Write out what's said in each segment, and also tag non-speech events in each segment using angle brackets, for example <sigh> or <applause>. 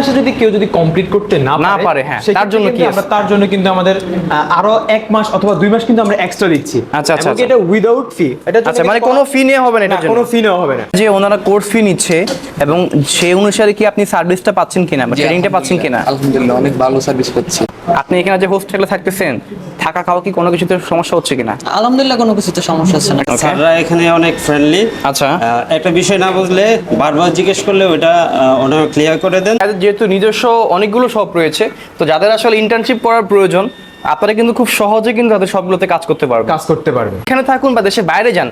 মাসে যদি কেউ যদি কমপ্লিট করতে না না পারে, হ্যাঁ, তার জন্য কি আমরা তার জন্য কিন্তু আমাদের আরও এক মাস অথবা দুই মাস কিন্তু আমরা এক্সট্রা দিচ্ছি। আচ্ছা, আচ্ছা, আচ্ছা। এটা উইদাউট ফি এটা আচ্ছা মানে কোনো ফি নেওয়া হবে না জন্য? কোনো ফি নেওয়া হবে না। যে ওনারা কোর্স ফি নিচ্ছে এবং সেই অনুসারে কি আপনি সার্ভিসটা পাচ্ছেন কিনা বা ট্রেনিংটা পাচ্ছেন কিনা? আলহামদুলিল্লাহ অনেক ভালো সার্ভিস পাচ্ছি আপনি এখানে যে হোস্টেলে থাকতেছেন থাকা খাওয়া কি কোনো কিছুতে সমস্যা হচ্ছে কিনা? আলহামদুলিল্লাহ কোনো কিছুতে সমস্যা হচ্ছে না। স্যাররা এখানে অনেক ফ্রেন্ডলি আচ্ছা। একটা বিষয় না বুঝলে বারবার জিজ্ঞেস করলে ওটা ওনারা ক্লিয়ার করে দেন। তাদের যেহেতু নিজস্ব অনেকগুলো শপ রয়েছে তো যাদের আসলে ইন্টার্নশিপ করার প্রয়োজন আপনারা কিন্তু খুব সহজে কিন্তু তাদের সবগুলোতে কাজ করতে পারবেন। কাজ করতে পারবেন। এখানে থাকুন বা দেশের বাইরে যান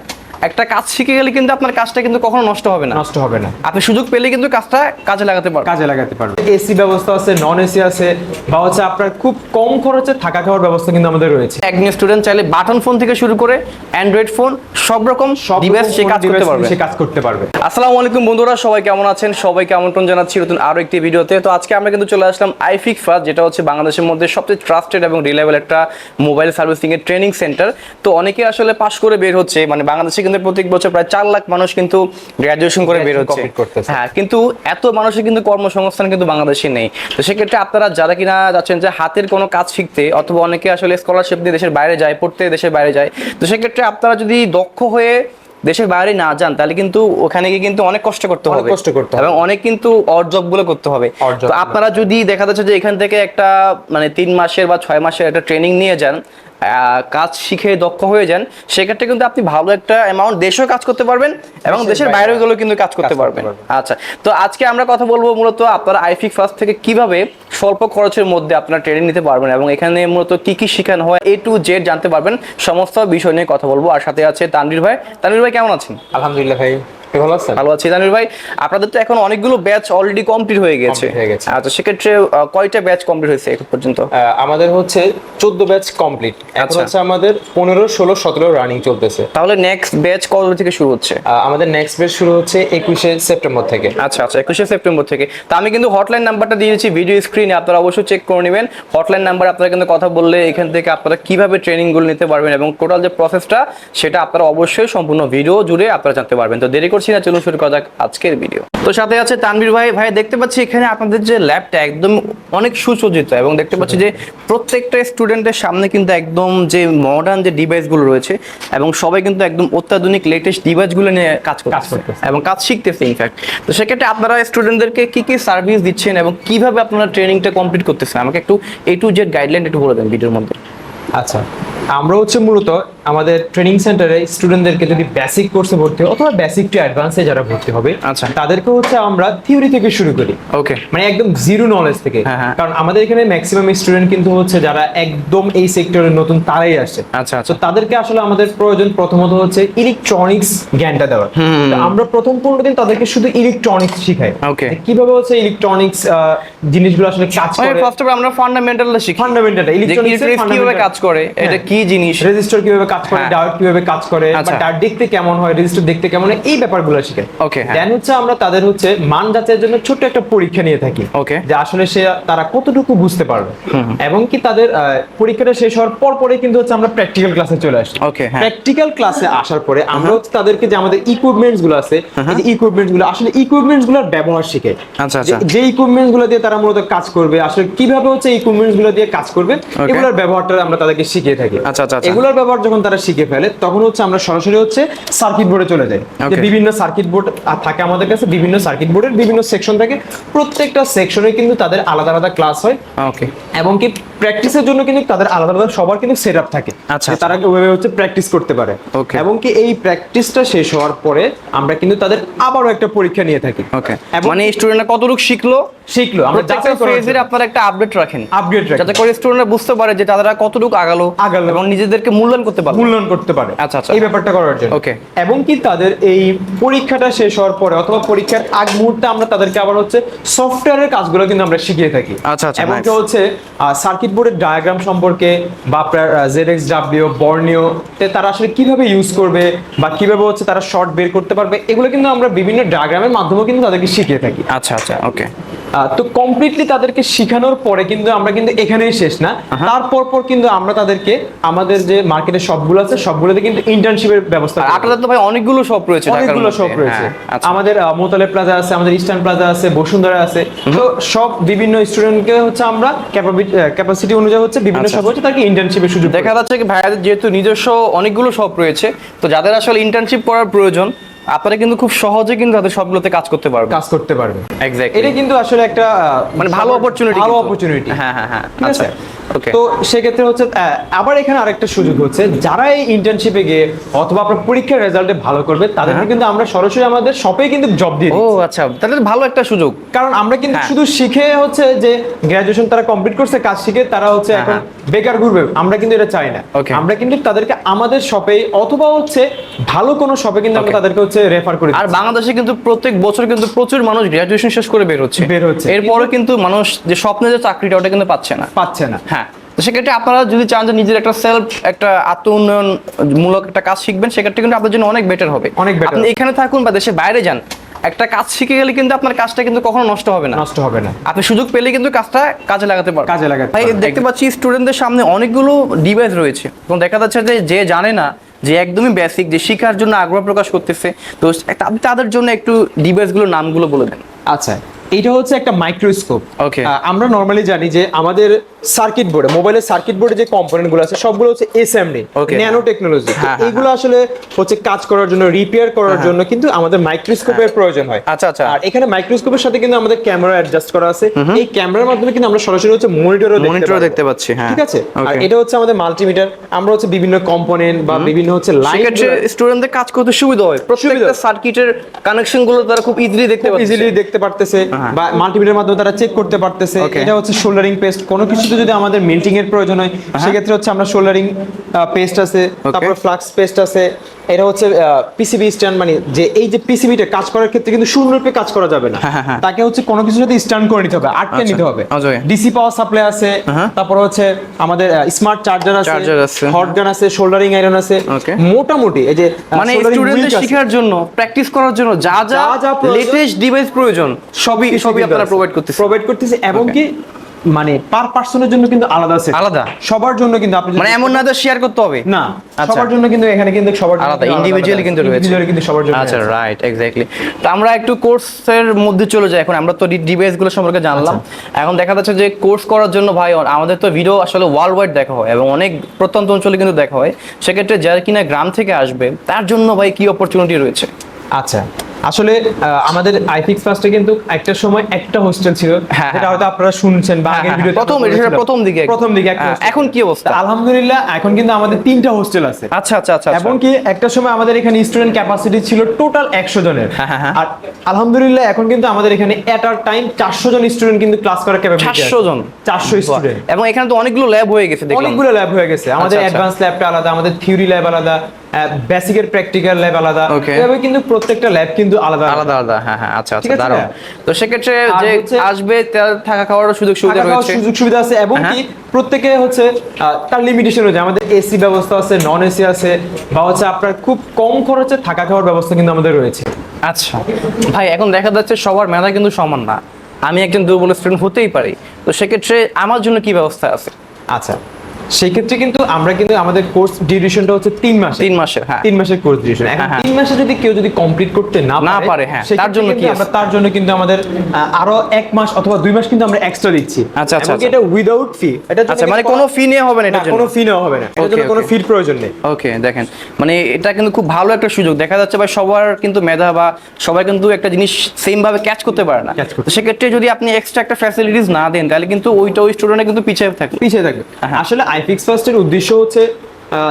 একটা কাজ শিখে গেলে কিন্তু আপনার কাজটা কিন্তু কখনো নষ্ট হবে না। নষ্ট হবে না। আপনি সুযোগ পেলে কিন্তু কাজটা কাজে লাগাতে পারবেন। কাজে লাগাতে পারবে এসি ব্যবস্থা আছে নন এসি আছে বা হচ্ছে আপনার খুব কম খরচে থাকা খাওয়ার ব্যবস্থা কিন্তু আমাদের রয়েছে। একজন স্টুডেন্ট চাইলে বাটন ফোন থেকে শুরু করে অ্যান্ড্রয়েড ফোন সব রকম সব ডিভাইস সে কাজ করতে পারবে। সে কাজ করতে পারবে। আসসালামু আলাইকুম বন্ধুরা সবাই কেমন আছেন? সবাইকে আমন্ত্রণ জানাচ্ছি নতুন আরও একটি ভিডিওতে। তো আজকে আমরা কিন্তু চলে আসলাম আইফিক ফার্স্ট যেটা হচ্ছে বাংলাদেশের মধ্যে সবচেয়ে ট্রাস্টেড এবং রিলায়েবল একটা মোবাইল সার্ভিসিং এর ট্রেনিং সেন্টার তো অনেকে আসলে পাশ করে বের হচ্ছে মানে বাংলাদেশে কিন্তু প্রত্যেক বছর প্রায় চার লাখ মানুষ কিন্তু গ্রাজুয়েশন করে বের হচ্ছে হ্যাঁ কিন্তু এত মানুষের কিন্তু কর্মসংস্থান কিন্তু বাংলাদেশে নেই। তো সেক্ষেত্রে আপনারা যারা কিনা যাচ্ছেন যে হাতের কোনো কাজ শিখতে অথবা অনেকে আসলে স্কলারশিপ দিয়ে দেশের বাইরে যায় পড়তে দেশের বাইরে যায় তো সেক্ষেত্রে আপনারা যদি দক্ষ হয়ে দেশের বাইরে না যান তাহলে কিন্তু ওখানে গিয়ে কিন্তু অনেক কষ্ট করতে হবে। কষ্ট করতে হবে। এবং অনেক কিন্তু অর্জবগুলো করতে হবে। তো আপনারা যদি দেখা যাচ্ছে যে এখান থেকে একটা মানে তিন মাসের বা ছয় মাসের একটা ট্রেনিং নিয়ে যান কাজ শিখে দক্ষ হয়ে যান সেক্ষেত্রে কিন্তু আপনি ভালো একটা অ্যামাউন্ট দেশেও কাজ করতে পারবেন এবং দেশের বাইরে বাইরেও গেলেও কিন্তু কাজ করতে পারবেন। আচ্ছা তো আজকে আমরা কথা বলব মূলত আপনারা আইফিক ফার্স্ট থেকে কীভাবে স্বল্প খরচের মধ্যে আপনারা ট্রেনিং নিতে পারবেন এবং এখানে মূলত কি কি শেখানো হয় এ টু জেড জানতে পারবেন সমস্ত বিষয় নিয়ে কথা বলব। আর সাথে আছে তানভীর ভাই। তানভীর ভাই কেমন আছেন? আলহামদুলিল্লাহ ভাই। ভালো আছেন? ভালো আছি তানভীর ভাই। আপনাদের তো এখন অনেকগুলো ব্যাচ অলরেডি কমপ্লিট হয়ে গেছে। Complete গেছে। আচ্ছা সেক্ষেত্রে কয়টা ব্যাচ কমপ্লিট হয়েছে এখন পর্যন্ত? আমাদের হচ্ছে চোদ্দ ব্যাচ কমপ্লিট এখন আচ্ছা। হচ্ছে আমাদের পনেরো ষোলো সতেরো রানিং চলতেছে। তাহলে নেক্সট ব্যাচ কত থেকে শুরু হচ্ছে? আমাদের নেক্সট ব্যাচ শুরু হচ্ছে একুশে সেপ্টেম্বর থেকে। আচ্ছা আচ্ছা একুশে সেপ্টেম্বর থেকে। তো আমি কিন্তু হটলাইন নাম্বারটা দিয়েছি ভিডিও স্ক্রিনে আপনারা অবশ্যই চেক করে নেবেন। হটলাইন নাম্বার আপনারা কিন্তু কথা বললে এখান থেকে আপনারা কীভাবে ট্রেনিংগুলো নিতে পারবেন এবং টোটাল যে প্রসেসটা সেটা আপনারা অবশ্যই সম্পূর্ণ ভিডিও জুড়ে আপনারা জানতে পারবেন। তো দেরি করছি না চলুন শুরু করা যাক আজকের ভিডিও তো সাথে আছে তানভীর ভাই। ভাই দেখতে পাচ্ছি এখানে আপনাদের যে ল্যাবটা একদম অনেক সুসজ্জিত এবং দেখতে পাচ্ছি যে প্রত্যেকটা স্টুডেন্টের সামনে কিন্তু একদম যে মডার্ন যে ডিভাইসগুলো রয়েছে এবং সবাই কিন্তু একদম অত্যাধুনিক লেটেস্ট ডিভাইসগুলো নিয়ে কাজ করতেছে। এবং কাজ শিখতেছে ইনফ্যাক্ট তো সেক্ষেত্রে আপনারা স্টুডেন্টদেরকে কি কি সার্ভিস দিচ্ছেন এবং কীভাবে আপনারা ট্রেনিংটা কমপ্লিট করতেছেন? আমাকে একটু এ টু জেড গাইডলাইন একটু বলে দেন ভিডিওর মধ্যে। আচ্ছা আমরা হচ্ছে মূলত আমাদের ট্রেনিং সেন্টারে স্টুডেন্টদেরকে যদি বেসিক কোর্সে ভর্তি হয় অথবা বেসিক টু অ্যাডভান্সে যারা ভর্তি হবে আচ্ছা। তাদেরকে হচ্ছে আমরা থিওরি থেকে শুরু করি। ওকে মানে একদম জিরো নলেজ থেকে। হ্যাঁ, হ্যাঁ। কারণ আমাদের এখানে ম্যাক্সিমাম স্টুডেন্ট কিন্তু হচ্ছে যারা একদম এই সেক্টরে নতুন তারাই আসছে। আচ্ছা তো আচ্ছা তাদেরকে আসলে আমাদের প্রয়োজন প্রথমত হচ্ছে ইলেকট্রনিক্স জ্ঞানটা দেওয়ার। তো আমরা প্রথম পনেরো দিন তাদেরকে শুধু ইলেকট্রনিক্স শিখাই। ওকে কীভাবে হচ্ছে ইলেকট্রনিক্স জিনিসগুলো আসলে কাজ করে। ফার্স্ট অফ আমরা ফান্ডামেন্টালটা শিখি। ফান্ডামেন্টালটা ইলেকট্রনিক্স কীভাবে কাজ করে এটা কি জিনিস রেজিস্টার কীভাবে কাজ করে হ্যাঁ। ডায়োড কীভাবে কাজ করে বা আচ্ছা। দেখতে কেমন হয় রেজিস্টার দেখতে কেমন হয় এই ব্যাপারগুলো শিখে হ্যাঁ। দেন হচ্ছে আমরা তাদের হচ্ছে মান যাচাইয়ের জন্য ছোট্ট একটা পরীক্ষা নিয়ে থাকি Okay. যে আসলে সে তারা কতটুকু বুঝতে পারবে এবং কি তাদের পরীক্ষাটা শেষ হওয়ার পর পরে কিন্তু হচ্ছে আমরা প্র্যাকটিক্যাল ক্লাসে চলে আসি হ্যাঁ। প্র্যাকটিক্যাল ক্লাসে আসার পরে আমরা হচ্ছে তাদেরকে যে আমাদের ইকুইপমেন্টসগুলো আছে এই যে ইকুইপমেন্টসগুলো আসলে ইকুইপমেন্টসগুলোর ব্যবহার শিখে আচ্ছা, যে- আচ্ছা। যে ইকুইপমেন্টসগুলো দিয়ে তারা মূলত কাজ করবে আসলে কীভাবে হচ্ছে ইকুইপমেন্টসগুলো দিয়ে কাজ করবে এগুলোর ব্যবহারটা আমরা তাদেরকে শিখিয়ে থাকি। আচ্ছা, আচ্ছা, আচ্ছা। এগুলোর ব্যবহার যখন তারা শিখে ফেলে তখন হচ্ছে আমরা সরাসরি হচ্ছে সার্কিট বোর্ডে চলে যাই। যে বিভিন্ন সার্কিট বোর্ড থাকে আমাদের কাছে বিভিন্ন সার্কিট বোর্ডের বিভিন্ন সেকশন থাকে। প্রত্যেকটা সেকশনে কিন্তু তাদের আলাদা আলাদা ক্লাস হয়। ওকে এবং কি প্র্যাকটিসের জন্য কিন্তু তাদের আলাদা আলাদা সবার কিন্তু সেট আপ থাকে। আচ্ছা, তারা ওইভাবে হচ্ছে প্র্যাকটিস করতে পারে. এবং কি এই প্র্যাকটিসটা শেষ হওয়ার পরে আমরা কিন্তু তাদের আবারও একটা পরীক্ষা নিয়ে থাকি। ওকে মানে স্টুডেন্টরা কতটুকু শিখলো? শিখলো। আমরা প্রত্যেকটা ফেজের আপনারা একটা আপডেট রাখেন। আপডেট রাখেন যাতে করে স্টুডেন্টরা বুঝতে পারে যে তারা কতটুকু আগালো আগালো। এবং নিজেদেরকে মূল্যায়ন করতে পারে মূল্যায়ন করতে পারে। আচ্ছা, আচ্ছা। এই ব্যাপারটা করার জন্য। Okay. এবং কি তাদের এই পরীক্ষাটা শেষ হওয়ার পরে অথবা পরীক্ষার আগ মুহূর্তে আমরা তাদেরকে আবার হচ্ছে সফটওয়্যারের কাজগুলো কিন্তু আমরা শিখিয়ে থাকি। আচ্ছা, আচ্ছা, এবং হচ্ছে সার্কিট বোর্ডের ডায়াগ্রাম সম্পর্কে বা আপনার জেড এক্স ডাব্লিউ বর্ণীয় তারা আসলে কীভাবে ইউজ করবে বা কীভাবে হচ্ছে তারা শর্ট বের করতে পারবে, এগুলো কিন্তু আমরা বিভিন্ন ডায়াগ্রামের মাধ্যমে কিন্তু তাদেরকে শিখিয়ে থাকি। আচ্ছা আচ্ছা ওকে তো কমপ্লিটলি তাদেরকে শেখানোর পরে কিন্তু আমরা কিন্তু এখানেই শেষ না তারপর পর কিন্তু আমরা তাদেরকে আমাদের যে মার্কেটের সবগুলো আছে সবগুলোতে কিন্তু ইন্টার্নশিপের ব্যবস্থা করব। তো ভাই অনেকগুলো শপ রয়েছে অনেকগুলো। শপ রয়েছে হ্যাঁ, আচ্ছা। আমাদের মোতালে প্লাজা আছে আমাদের ইস্টার্ন প্লাজা আছে বসুন্ধরা আছে তো সব বিভিন্ন স্টুডেন্টকে হচ্ছে আমরা ক্যাপাসিটি অনুযায়ী হচ্ছে বিভিন্ন আচ্ছা। সব হচ্ছে তাকে ইন্টার্নশিপের সুযোগ দেখা যাচ্ছে কি ভাইয়াদের যেহেতু নিজস্ব অনেকগুলো শপ রয়েছে তো যাদের আসলে ইন্টার্নশিপ করার প্রয়োজন আপনারা কিন্তু খুব সহজে কিন্তু তাদের সবগুলোতে কাজ করতে পারবেন। কাজ করতে পারবে এক্স্যাক্টলি এটা কিন্তু আসলে একটা মানে ভালো অপরচুনিটি ভালো অপরচুনিটি হ্যাঁ, হ্যাঁ, হ্যাঁ। ঠিক আছে? আচ্ছা. তো সেক্ষেত্রে হচ্ছে আবার এখানে আরেকটা সুযোগ হচ্ছে যারা এই ইন্টার্নশিপে গিয়ে অথবা আপনার পরীক্ষার রেজাল্টে ভালো করবে তাদেরকে কিন্তু আমরা সরাসরি আমাদের শপে কিন্তু জব দিয়ে ও আচ্ছা তাহলে ভালো একটা সুযোগ। কারণ আমরা কিন্তু হ্যাঁ। শুধু শিখে হচ্ছে যে গ্রাজুয়েশন তারা কমপ্লিট করছে কাজ শিখে তারা হচ্ছে হ্যাঁ, এখন হ্যাঁ। বেকার ঘুরবে আমরা কিন্তু এটা চাই না. আমরা কিন্তু তাদেরকে আমাদের শপে অথবা হচ্ছে ভালো কোনো শপে কিন্তু আমরা তাদেরকে হচ্ছে রেফার করি আর বাংলাদেশে কিন্তু প্রত্যেক বছর কিন্তু প্রচুর মানুষ গ্রাজুয়েশন শেষ করে বের হচ্ছে। বের হচ্ছে। এরপরে কিন্তু মানুষ যে স্বপ্নে যে চাকরিটা ওটা কিন্তু পাচ্ছে না। পাচ্ছে না। হ্যাঁ। তো সেক্ষেত্রে আপনারা যদি চান যে নিজের একটা সেলফ একটা আত্ম উন্নয়ন মূলক একটা কাজ শিখবেন সেক্ষেত্রে কিন্তু আপনার জন্য অনেক বেটার হবে। অনেক আপনি এখানে থাকুন বা দেশে বাইরে যান একটা কাজ শিখে গেলে কিন্তু আপনার কাজটা কিন্তু কখনো নষ্ট হবে না। নষ্ট হবে না। আপনি সুযোগ পেলে কিন্তু কাজটা কাজে লাগাতে পারবেন। কাজে লাগাতে ভাই দেখতে পাচ্ছি স্টুডেন্টদের সামনে অনেকগুলো ডিভাইস রয়েছে। এবং দেখা যাচ্ছে যে যে জানে না যে একদমই বেসিক যে শেখার জন্য আগ্রহ প্রকাশ করতেছে। তো তা- তাদের জন্য একটু ডিভাইসগুলোর নামগুলো বলে দেন। আচ্ছা। এইটা হচ্ছে একটা মাইক্রোস্কোপ Okay. আমরা নর্মালি জানি যে আমাদের সার্কিট বোর্ডে মোবাইলের সার্কিট বোর্ডে যে কম্পোনেন্টগুলো আছে সবগুলো হচ্ছে এসএমডি ন্যানো টেকনোলজি হ্যাঁ, হ্যাঁ, আসলে হচ্ছে কাজ করার জন্য রিপেয়ার করার জন্য কিন্তু আমাদের মাইক্রোস্কোপের প্রয়োজন হয়। আচ্ছা, আচ্ছা। আর এখানে মাইক্রোস্কোপের সাথে কিন্তু আমাদের ক্যামেরা অ্যাডজাস্ট করা আছে। এই ক্যামেরার মাধ্যমে কিন্তু আমরা সরাসরি হচ্ছে মনিটরও Monitor দেখতে পাচ্ছি, হ্যাঁ। ঠিক আছে? আর এটা হচ্ছে আমাদের মাল্টিমিটার আমরা হচ্ছে বিভিন্ন কম্পোনেন্ট বা বিভিন্ন হচ্ছে লাইন স্টুডেন্টদের কাজ করতে সুবিধা হয়। প্রত্যেকটা। সার্কিটের কানেকশনগুলো তারা খুব ইজিলি দেখতে পাচ্ছে। ইজিলি দেখতে পারতেছে। হ্যাঁ। বা মাল্টিমিটার মাধ্যমে তারা চেক করতে পারতেছে। এটা হচ্ছে শোল্ডারিং পেস্ট কোনো কিছুতে যদি আমাদের মেল্টিং এর প্রয়োজন হয় সেক্ষেত্রে হচ্ছে আমরা শোল্ডারিং পেস্ট আছে তারপর ফ্লাক্স পেস্ট আছে। এটা হচ্ছে পিসিবি স্ট্যান্ড মানে যে এই যে পিসিবিটা কাজ করার ক্ষেত্রে কিন্তু শূন্যরূপে কাজ করা যাবে না। হ্যাঁ, হ্যাঁ, হ্যাঁ। তাকে হচ্ছে কোনো কিছু সাথে স্ট্যান্ড করে নিতে হবে আটকে আচ্ছা, নিতে হবে। ডিসি পাওয়ার সাপ্লাই আছে তারপর হচ্ছে আমাদের স্মার্ট চার্জার আছে। হট গান আছে শোল্ডারিং আয়রন আছে. মোটামুটি এই যে মানে স্টুডেন্টদের শেখার জন্য প্র্যাকটিস করার জন্য যা যা লেটেস্ট ডিভাইস প্রয়োজন। সবই সবই আপনারা প্রোভাইড করতেছেন। প্রোভাইড করতেছে এবং কি মানে পার পার্সনের জন্য কিন্তু আলাদা সেট আলাদা? সবার জন্য কিন্তু আপনি মানে এমন না যে শেয়ার করতে হবে? না আচ্ছা। সবার জন্য কিন্তু এখানে কিন্তু সবার জন্য আলাদা ইন্ডিভিজুয়ালি কিন্তু রয়েছে। কিন্তু সবার জন্য আচ্ছা রাইট এক্স্যাক্টলি তো আমরা একটু কোর্সের মধ্যে চলে যাই এখন। আমরা তো ডিভাইসগুলো সম্পর্কে জানলাম। আচ্ছা। এখন দেখা যাচ্ছে যে কোর্স করার জন্য ভাই আমাদের তো ভিডিও আসলে ওয়ার্ল্ড ওয়াইড দেখা হয় এবং অনেক প্রত্যন্ত অঞ্চলে কিন্তু দেখা হয়। সেক্ষেত্রে যারা কিনা গ্রাম থেকে আসবে তার জন্য ভাই কি অপরচুনিটি রয়েছে? আচ্ছা। আসলে আমাদের আইফিক্স ফার্স্টে কিন্তু একটা সময় একটা হোস্টেল ছিল। হ্যাঁ, যেটা হ্যাঁ। হয়তো আপনারা শুনছেন বা হ্যাঁ, আগের হ্যাঁ, ভিডিওতে প্রথম এটা প্রথম দিকে প্রথম দিকে হ্যাঁ। এখন কি অবস্থা? আলহামদুলিল্লাহ এখন কিন্তু আমাদের তিনটা হোস্টেল আছে। আচ্ছা আচ্ছা আচ্ছা এবং কি একটা সময় আমাদের এখানে স্টুডেন্ট ক্যাপাসিটি ছিল টোটাল একশো জনের। হ্যাঁ, হ্যাঁ, হ্যাঁ। আর আলহামদুলিল্লাহ এখন কিন্তু আমাদের এখানে এট আর টাইম চারশো জন স্টুডেন্ট কিন্তু ক্লাস করার ক্যাপাবিলিটি চারশো জন? চারশো স্টুডেন্ট এবং এখানে তো অনেকগুলো ল্যাব হয়ে গেছে দেখলাম। অনেকগুলো ল্যাব হয়ে গেছে। আমাদের আচ্ছা। অ্যাডভান্স ল্যাবটা আলাদা আমাদের থিওরি ল্যাব আলাদা। বেসিকের প্র্যাকটিক্যাল ল্যাব আলাদা। এভাবে কিন্তু প্রত্যেকটা ল্যাব কিন্তু আলাদা আলাদা। আলাদা হ্যাঁ হ্যাঁ আচ্ছা আচ্ছা দারুণ। তো সেক্ষেত্রে যে আসবে থাকা সুযোগ সুবিধা রয়েছে। সুযোগ সুবিধা আছে এবং হ্যাঁ। কি প্রত্যেকে হচ্ছে তার লিমিটেশন রয়েছে। আমাদের এসি ব্যবস্থা আছে নন এসি আছে বা হচ্ছে আপনার খুব কম খরচে থাকা খাওয়ার ব্যবস্থা কিন্তু আমাদের রয়েছে। আচ্ছা ভাই এখন দেখা যাচ্ছে সবার মেধা কিন্তু সমান না। আমি একজন দুর্বল স্টুডেন্ট হতেই পারি। তো সেক্ষেত্রে আমার জন্য কি ব্যবস্থা আছে? আচ্ছা সেই ক্ষেত্রে কিন্তু আমরা কিন্তু আমাদের কোর্স ডিউরেশনটা হচ্ছে তিন মাস তিন মাসের হ্যাঁ। তিন মাসের কোর্স ডিউরেশন এখন হ্যাঁ, হ্যাঁ। তিন মাসে যদি কেউ যদি কমপ্লিট করতে না না পারে, হ্যাঁ। তার জন্য কি আমরা তার জন্য কিন্তু আমাদের আরও এক মাস অথবা দুই মাস কিন্তু আমরা এক্সট্রা দিচ্ছি আচ্ছা, আচ্ছা, আচ্ছা। এটা উইদাউট ফি এটা আচ্ছা মানে কোনো ফি নিয়ে হবে না জন্য কোনো ফি নেওয়া হবে না। এটার জন্য কোনো. ফির প্রয়োজন নেই। ওকে দেখেন মানে এটা কিন্তু খুব ভালো একটা সুযোগ। দেখা যাচ্ছে ভাই সবার কিন্তু মেধা বা সবাই কিন্তু একটা জিনিস সেম ভাবে ক্যাচ করতে পারে না। তো সেক্ষেত্রে যদি আপনি এক্সট্রা একটা ফ্যাসিলিটিস না দেন তাহলে কিন্তু ওইটা ওই স্টুডেন্টে কিন্তু পিছিয়ে থাকবে। পিছিয়ে থাকবে। হ্যাঁ। আইফিক্স ফার্স্টের উদ্দেশ্য হচ্ছে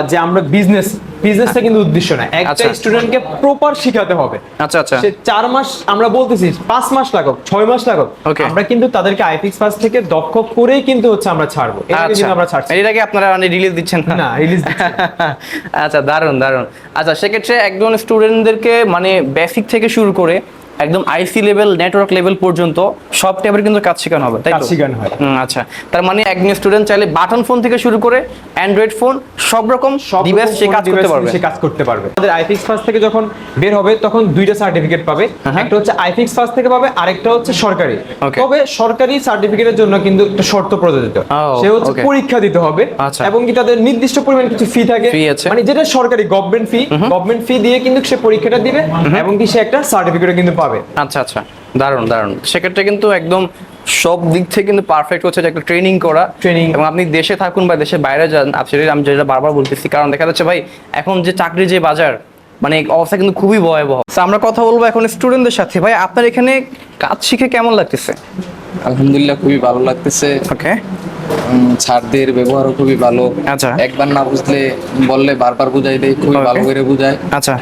যে আমরা বিজনেস বিজনেসটা কিন্তু উদ্দেশ্য না। একটা আচ্ছা। স্টুডেন্টকে প্রপার শিখাতে হবে। আচ্ছা আচ্ছা। সে চার মাস আমরা বলতেছি পাঁচ মাস লাগুক ছয় মাস লাগুক. আমরা কিন্তু তাদেরকে আইফিক্স ফার্স্ট থেকে দক্ষ করেই কিন্তু হচ্ছে আমরা ছাড়বো। আচ্ছা। কিন্তু আমরা ছাড়ছি এটাকে আপনারা মানে রিলিজ দিচ্ছেন না? রিলিজ <laughs> আচ্ছা দারুণ দারুণ। আচ্ছা সেক্ষেত্রে একজন স্টুডেন্টদেরকে মানে বেসিক থেকে শুরু করে একদম আইসি লেভেল নেটওয়ার্ক লেভেল পর্যন্ত সব টাইপের কিন্তু কাজ শেখানো হবে তাই শেখানো হয়। আচ্ছা। তার মানে একজন স্টুডেন্ট চাইলে বাটন ফোন থেকে শুরু করে অ্যান্ড্রয়েড ফোন সব রকম সব ডিভাইস সে কাজ করতে পারবে। সে কাজ করতে পারবে। আমাদের আইফিক্স ফার্স্ট থেকে যখন বের হবে তখন দুইটা সার্টিফিকেট পাবে। হ্যাঁ। একটা হচ্ছে আইফিক্স ফার্স্ট থেকে পাবে আরেকটা হচ্ছে সরকারি। তবে সরকারি সার্টিফিকেটের জন্য কিন্তু একটা শর্ত প্রযোজিত। সে হচ্ছে পরীক্ষা দিতে হবে আচ্ছা। এবং কি তাদের নির্দিষ্ট পরিমাণ কিছু ফি থাকে। মানে যেটা সরকারি গভর্নমেন্ট ফি গভর্নমেন্ট ফি দিয়ে কিন্তু সে পরীক্ষাটা দিবে এবং কি সে একটা সার্টিফিকেটও কিন্তু পাবে। আচ্ছা আচ্ছা। দারুণ দারুণ। সেক্ষেত্রে কিন্তু একদম সব দিক থেকে কিন্তু পারফেক্ট হচ্ছে যে একটা ট্রেনিং করা। ট্রেনিং এবং আপনি দেশে থাকুন বা দেশের বাইরে যান আপনি আমি যেটা বারবার বলতেছি কারণ দেখা যাচ্ছে ভাই এখন যে চাকরির যে বাজার মানে অবস্থা কিন্তু খুবই ভয়াবহ। আমরা কথা বলব এখন স্টুডেন্টদের সাথে। ভাই আপনার এখানে কাজ শিখে কেমন লাগতেছে? আলহামদুলিল্লাহ খুবই ভালো লাগতেছে। ওকে স্যারদের ব্যবহারও খুবই ভালো। আচ্ছা। একবার না বুঝলে বললে বারবার বুঝাই দেয় খুবই ভালো করে বুঝায়। আচ্ছা।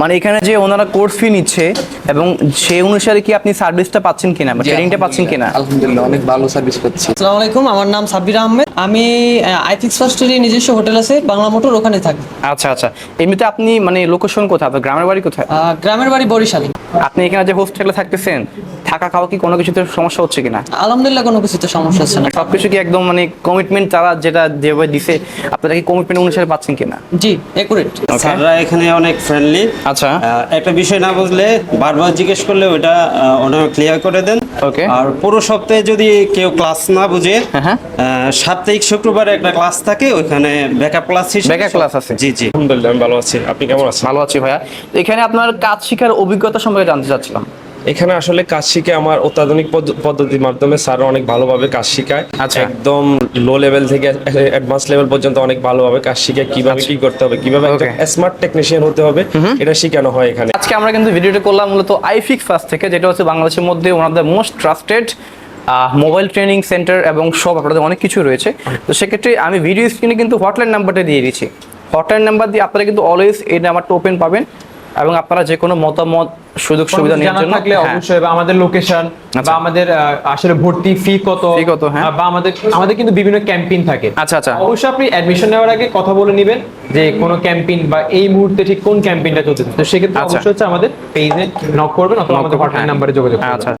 মানে এখানে যে ওনারা কোর্স ফি নিচ্ছে এবং সে অনুসারে কি আপনি সার্ভিসটা পাচ্ছেন কিনা বা ট্রেনিংটা পাচ্ছেন কিনা? আলহামদুলিল্লাহ। অনেক ভালো সার্ভিস পাচ্ছি আসসালামু আলাইকুম আমার নাম সাব্বির আহমেদ। আমি আইফিক্স ফার্স্টেরই নিজস্ব হোটেল আছে বাংলা মোটর ওখানে থাকি। আচ্ছা আচ্ছা। এমনিতে আপনি মানে লোকেশন কোথায়? আপনার গ্রামের বাড়ি কোথায়? আহ, গ্রামের বাড়ি বরিশালী। আপনি এখানে যে হোস্টেলে থাকতেছেন থাকা খাওয়া কি কোনো কিছুতে সমস্যা হচ্ছে কিনা? আলহামদুলিল্লাহ কোনো কিছুতে সমস্যা হচ্ছে না। সবকিছু কি একদম মানে কমিটমেন্ট তারা যেটা যেভাবে দিছে আপনারা কি কমিটমেন্ট অনুসারে পাচ্ছেন কিনা? জি একুরেট স্যাররা এখানে অনেক ফ্রেন্ডলি আচ্ছা। একটা বিষয় না বুঝলে বারবার জিজ্ঞেস করলে ওটা ওনারা ক্লিয়ার করে দেন। ওকে আর পুরো সপ্তাহে যদি কেউ ক্লাস না বুঝে হ্যাঁ। সাপ্তাহিক শুক্রবারে একটা ক্লাস থাকে ওইখানে ব্যাকআপ ক্লাস Backup class আছে? জি জি। আলহামদুলিল্লাহ আমি ভালো আছি। আপনি কেমন আছেন? ভালো আছি ভাইয়া। তো এখানে আপনার কাজ শিখার অভিজ্ঞতা সম্পর্কে জানতে চাচ্ছিলাম। এখানে আসলে কাজ শিখে আমার অত্যাধুনিক পদ্ধ- পদ্ধতির মাধ্যমে স্যার অনেক ভালোভাবে কাজ শিখায়। আচ্ছা। একদম লো লেভেল থেকে অ্যাডভান্স লেভেল পর্যন্ত অনেক ভালোভাবে কাজ শিখে কীভাবে কি করতে হবে কীভাবে আচ্ছা। স্মার্ট টেকনিশিয়ান হতে হবে এটা শেখানো হয় এখানে। আজকে আমরা কিন্তু ভিডিওটা করলাম মূলত আইফিক্স ফার্স্ট থেকে যেটা হচ্ছে বাংলাদেশের মধ্যে one of the most trusted mobile training centre এবং সব আপনাদের অনেক কিছু রয়েছে। তো সেক্ষেত্রে আমি ভিডিও স্ক্রিনে কিন্তু হটলাইন নাম্বারটা দিয়ে দিচ্ছি। হটলাইন নাম্বার দিয়ে আপনারা কিন্তু অলওয়েজ এই নাম্বারটা ওপেন পাবেন। এবং আপনারা যে কোনো মতামত সুযোগ সুবিধা নেওয়ার জানা জন্য থাকলে হ্যাঁ। অবশ্যই বা আমাদের লোকেশন আচ্ছা। বা আমাদের আসলে ভর্তি ফি কত কত, হ্যাঁ। বা আমাদের আমাদের কিন্তু বিভিন্ন ক্যাম্পেইন থাকে আচ্ছা, আচ্ছা। অবশ্যই আপনি অ্যাডমিশন নেওয়ার আগে কথা বলে নেবেন যে কোন ক্যাম্পেইন বা এই মুহূর্তে ঠিক কোন ক্যাম্পেইনটা চলছে তো সেক্ষেত্রে আচ্ছা। অবশ্যই হচ্ছে আমাদের পেজে নক করবেন অথবা আমাদের করবেন, হটলাইন হ্যাঁ। নাম্বারে যোগাযোগ করবেন আচ্ছা